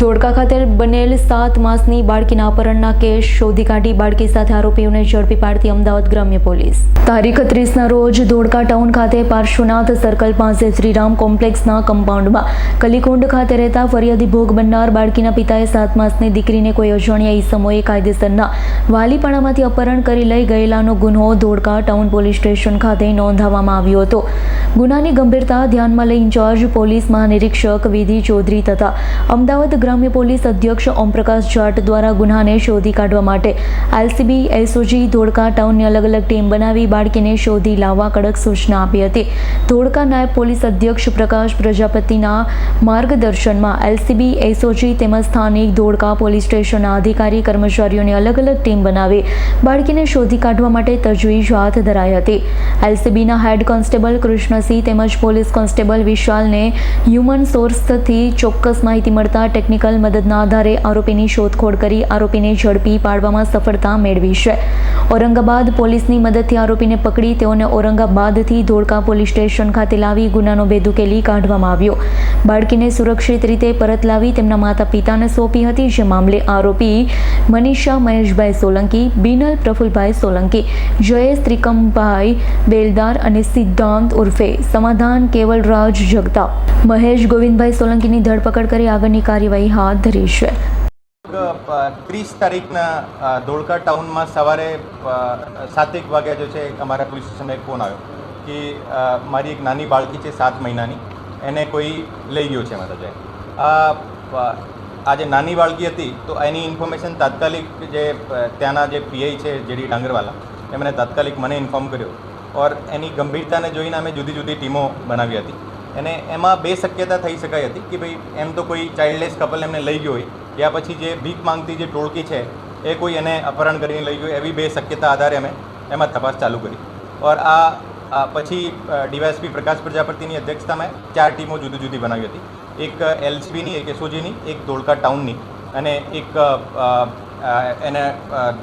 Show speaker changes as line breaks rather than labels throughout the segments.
ધોળકા ખાતે બનેલ સાત માસની બાળકીના અપહરણના કેસ શોધી કાઢી બાળકી સાથે આરોપીઓને ઝડપી પાડતી અમદાવાદ ગ્રામ્ય પોલીસ. તારીખ ત્રીસના રોજ ધોળકા ટાઉન ખાતે પાર્શ્વનાથ સર્કલ પાસે શ્રીરામ કોમ્પ્લેક્સના કમ્પાઉન્ડમાં કલીકુંડ ખાતે રહેતા ફરિયાદી ભોગ બનનાર બાળકીના પિતાએ સાત માસની દીકરીને કોઈ અજાણ્યા ઈસમોએ કાયદેસરના વાલીપણામાંથી અપહરણ કરી લઈ ગયેલાનો ગુન્હો ધોળકા ટાઉન પોલીસ સ્ટેશન ખાતે નોંધાવવામાં આવ્યો હતો. ગુનાની ગંભીરતા ધ્યાનમાં લઈ ઇન્ચાર્જ પોલીસ મહાનિરીક્ષક વિધિ ચૌધરી તથા અમદાવાદ ગ્રામ્ય પોલીસ અધ્યક્ષ ઓમપ્રકાશ જાટ દ્વારા ગુનાને શોધી કાઢવા માટે એલસીબી, એસઓજી, ધોળકા ટાઉનની અલગ અલગ ટીમ બનાવી બાળકીને શોધી લાવવા કડક સૂચના આપી હતી. ધોળકા નાયબ પોલીસ અધ્યક્ષ પ્રકાશ પ્રજાપતિના માર્ગદર્શનમાં એલસીબી, એસઓજી તેમજ સ્થાનિક ધોળકા પોલીસ સ્ટેશનના અધિકારી કર્મચારીઓની અલગ અલગ ટીમ બનાવી બાળકીને શોધી કાઢવા માટે તજવીજ હાથ ધરાઈ હતી. એલસીબીના હેડ કોન્સ્ટેબલ કૃષ્ણસિંહ તેમજ પોલીસ કોન્સ્ટેબલ વિશાલને હ્યુમન સોર્સથી ચોક્કસ માહિતી મળતા ટેકનિકલ મદદના આધારે આરોપીની શોધખોળ કરી આરોપીને ઝડપી પાડવામાં સફળતા મેળવી છે. ઔરંગાબાદ પોલીસની મદદથી આરોપીને પકડી તેઓને ઔરંગાબાદથી ધોળકા પોલીસ સ્ટેશન ખાતે લાવી ગુનાનો બેદુકેલી કાઢવામાં આવ્યો. બાળકીને સુરક્ષિત રીતે પરત લાવી તેમના માતા પિતાને સોંપી હતી જે મામલે આરોપી મનીષા મહેશભાઈ સોલંકી, બિનલ પ્રફુલભાઈ સોલંકી, જયેશ ત્રિકમભાઈ બેલદાર અને સિદ્ધાંત ઉર્ફે સમાધાન કેવલરાજ જગતાપ મહેશ ગોવિંદભાઈ સોલંકીની ધરપકડ કરી આગળની કાર્યવાહી હાથ ધરી છે.
ત્રીસ તારીખના ધોળકા ટાઉનમાં સવારે સાતેક વાગ્યા જો છે અમારા પોલીસ સ્ટેશનમાં એક ફોન આવ્યો કે મારી એક નાની બાળકી છે સાત મહિનાની, એને કોઈ લઈ ગયો છે છે આ આ જે નાની બાળકી હતી, તો એની ઇન્ફોર્મેશન તાત્કાલિક જે ત્યાંના જે પીઆઈ છે, જેડી ડાંગરવાલા, એમણે તાત્કાલિક મને ઇન્ફોર્મ કર્યો ઓર એની ગંભીરતાને જોઈને અમે જુદી જુદી ટીમો બનાવી હતી. અને એમાં બે શક્યતા થઈ શકાય હતી કે ભાઈ, એમ તો કોઈ ચાઇલ્ડલેસ કપલ એમને લઈ ગયો હોય, યા પછી જે ભીખ માંગતી જે ટોળકી છે, એ કોઈ એને અપહરણ કરીને લઈ ગયો એવી બે શક્યતા આધારે અમે એમાં તપાસ ચાલુ કરી. ઓર આ પછી ડીવાયએસપી પ્રકાશ પ્રજાપતિની અધ્યક્ષતામાં ચાર ટીમો જુદી જુદી બનાવી હતી. એક એલસીબીની, એક એસઓજીની, એક ધોળકા ટાઉનની અને એક એને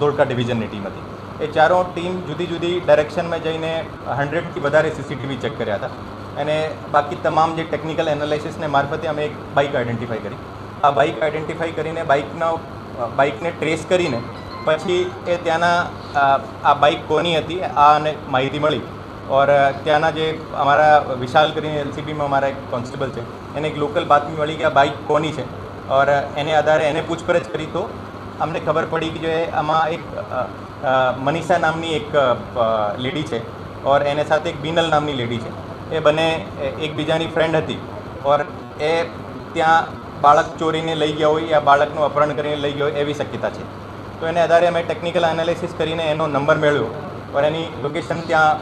ધોળકા ડિવિઝનની ટીમ હતી. એ ચારો ટીમ જુદી જુદી ડાયરેક્શનમાં જઈને હંડ્રેડથી વધારે સીસીટીવી ચેક કર્યા હતા. અને બાકી તમામ જે ટેકનિકલ એનાલિસિસને મારફતે અમે એક બાઇક આઈડેન્ટિફાઈ કરી. આ બાઇક આઈડેન્ટિફાઈ કરીને બાઇકનો, બાઇકને ટ્રેસ કરીને પછી એ ત્યાંના આ બાઇક કોની હતી, આ અને માહિતી મળી. ઓર ત્યાંના જે અમારા વિશાલ કરીને એલસીબીમાં અમારા એક કોન્સ્ટેબલ છે, એને એક લોકલ બાતમી મળી કે આ બાઇક કોની છે. ઓર એને આધારે એને પૂછપરછ કરી તો અમને ખબર પડી કે જો આમાં એક મનીષા નામની એક લેડી છે ઓર એને સાથે એક બિનલ નામની લેડી છે. એ બંને એકબીજાની ફ્રેન્ડ હતી ઓર એ ત્યાં બાળક ચોરીને લઈ ગયા હોય યા બાળકનું અપહરણ કરીને લઈ ગયો હોય એવી શક્યતા છે. તો એને આધારે અમે ટેકનિકલ એનાલિસિસ કરીને એનો નંબર મેળવ્યો ઓર એની લોકેશન ત્યાં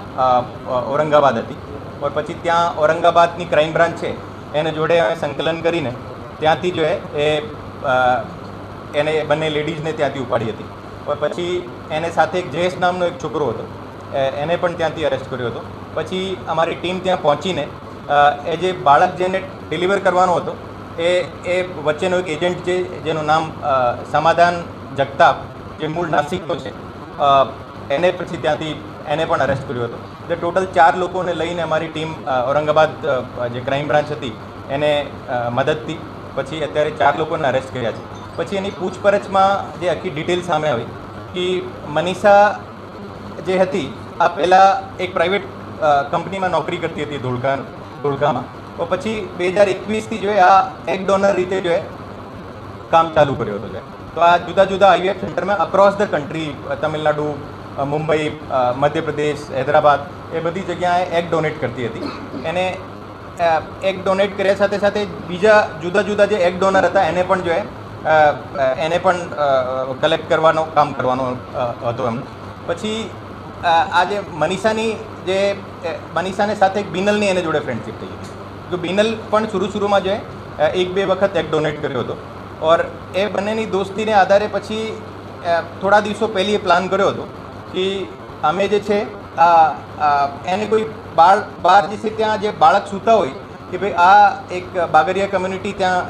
ઔરંગાબાદ હતી. ઓર પછી ત્યાં ઔરંગાબાદની ક્રાઇમ બ્રાન્ચ છે, એને જોડે અમે સંકલન કરીને ત્યાંથી જો એ એને બંને લેડીઝને ત્યાંથી ઉપાડી હતી. પછી એને સાથે એક જયેશ નામનો એક છોકરો હતો. એને પણ ત્યાંથી અરેસ્ટ કર્યો હતો. પછી અમારી ટીમ ત્યાં પહોંચીને એ જે બાળક જેને ડિલિવર કરવાનો હતો, એ એ વચ્ચેનો એક એજન્ટ છે, જેનું નામ સમાધાન જગતાપ, જે મૂળ નાસિકનો છે એને પછી ત્યાંથી એને પણ અરેસ્ટ કર્યો હતો. એટલે ટોટલ ચાર લોકોને લઈને અમારી ટીમ ઔરંગાબાદ જે ક્રાઇમ બ્રાન્ચ હતી, એને મદદથી, પછી અત્યારે ચાર લોકોને અરેસ્ટ કર્યા છે. પછી એની પૂછપરછમાં જે આખી ડિટેલ સામે આવી કે મનીષા જે હતી આ પહેલાં એક પ્રાઇવેટ કંપનીમાં નોકરી કરતી હતી ધોળકા ધોળકામાં. તો પછી બે હજાર એકવીસથી જો આ એક ડોનર રીતે જો કામ ચાલુ કર્યો હતો જે. તો આ જુદા જુદા આઈવીએફ સેન્ટરમાં across the country Tamil Nadu Mumbai Madhya Pradesh Hyderabad એ બધી જગ્યાએ એગ ડોનેટ કરતી હતી. એને એગ ડોનેટ કર્યા સાથે સાથે બીજા જુદા જુદા જે એગ ડોનર હતા એને પણ જો એ અ, અ, એને પણ કલેક્ટ કરવાનો, કામ કરવાનો હતો એમ પછી આ જે મનીષાની જે મનીષાને સાથે એક બિનલની એને જોડે ફ્રેન્ડશિપ થઈ તો બિનલ પણ શરૂ શરૂમાં જે એક બે વખત એક ડોનેટ કર્યો હતો. ઓર એ બંનેની દોસ્તીને આધારે પછી થોડા દિવસો પહેલી એ પ્લાન કર્યો હતો કે અમે જે છે એને કોઈ બાળ બાર જે છે, ત્યાં જે બાળક સૂતા હોય કે ભાઈ આ એક બાગરિયા કમ્યુનિટી ત્યાં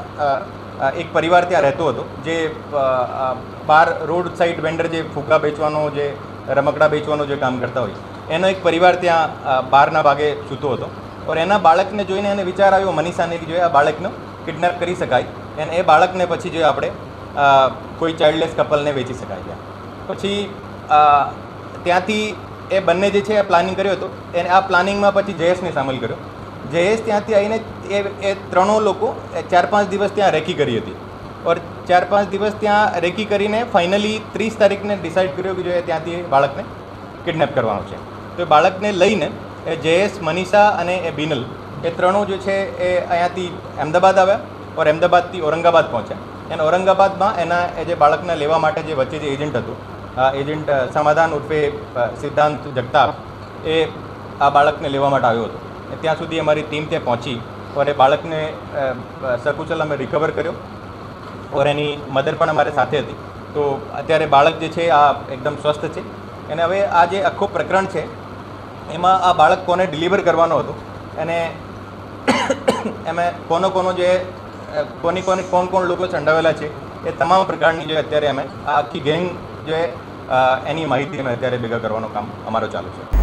એક પરિવાર ત્યાં રહેતો હતો જે અ, રોડ સાઈડ વેન્ડર જે ફૂગા વેચવાનો જે રમકડા વેચવાનો જે કામ કરતા હોય એનો એક પરિવાર ત્યાં બહારના ભાગે સૂતો હતો. ઓર એના બાળકને જોઈને એને વિચાર આવ્યો મનીષાને કે જોઈએ આ બાળકનો કિડનેપ કરી શકાય અને એ બાળકને પછી જો આપણે કોઈ ચાઇલ્ડલેસ કપલને વેચી શકાય છે પછી ત્યાંથી એ બંને જે છે એ પ્લાનિંગ કર્યો હતો એને આ પ્લાનિંગમાં પછી જયેશને સામેલ કર્યો. જયેશ ત્યાંથી આવીને એ એ ત્રણો લોકો ચાર પાંચ દિવસ ત્યાં રેકી કરી હતી. ઓર ચાર પાંચ દિવસ ત્યાં રેકી કરીને ફાઇનલી ત્રીસ તારીખને ડિસાઇડ કર્યો કે જો એ ત્યાંથી બાળકને કિડનેપ કરવાનો છે. તો એ બાળકને લઈને એ જયેશ, મનીષા અને એ બિનલ, એ ત્રણો જે છે એ અહીંયાથી અમદાવાદ આવ્યા ઓર અમદાવાદથી ઔરંગાબાદ પહોંચ્યા. અને ઔરંગાબાદમાં એના એ જે બાળકને લેવા માટે જે વચ્ચે જે એજન્ટ હતું, આ એજન્ટ સમાધાન ઉર્ફે સિદ્ધાંત જગતાપ એ આ બાળકને લેવા માટે આવ્યો હતો. ત્યાં સુધી અમારી ટીમ ત્યાં પહોંચી એ બાળકને અ, અમે રિકવર કર્યો ઓર એની મધર પણ અમારે સાથે હતી. તો અત્યારે બાળક જે છે આ એકદમ સ્વસ્થ છે. અને હવે આ જે આખું પ્રકરણ છે એમાં આ બાળક કોને ડિલિવર કરવાનો હતો? અને એમાં કોનો કોનો જે કોની કોની કોણ કોણ લોકો સંડાવેલા છે એ તમામ પ્રકારની જે અત્યારે અમે આખી ગેંગ જે એની માહિતી અમે અત્યારે ભેગા કરવાનું કામ અમારું ચાલુ છે.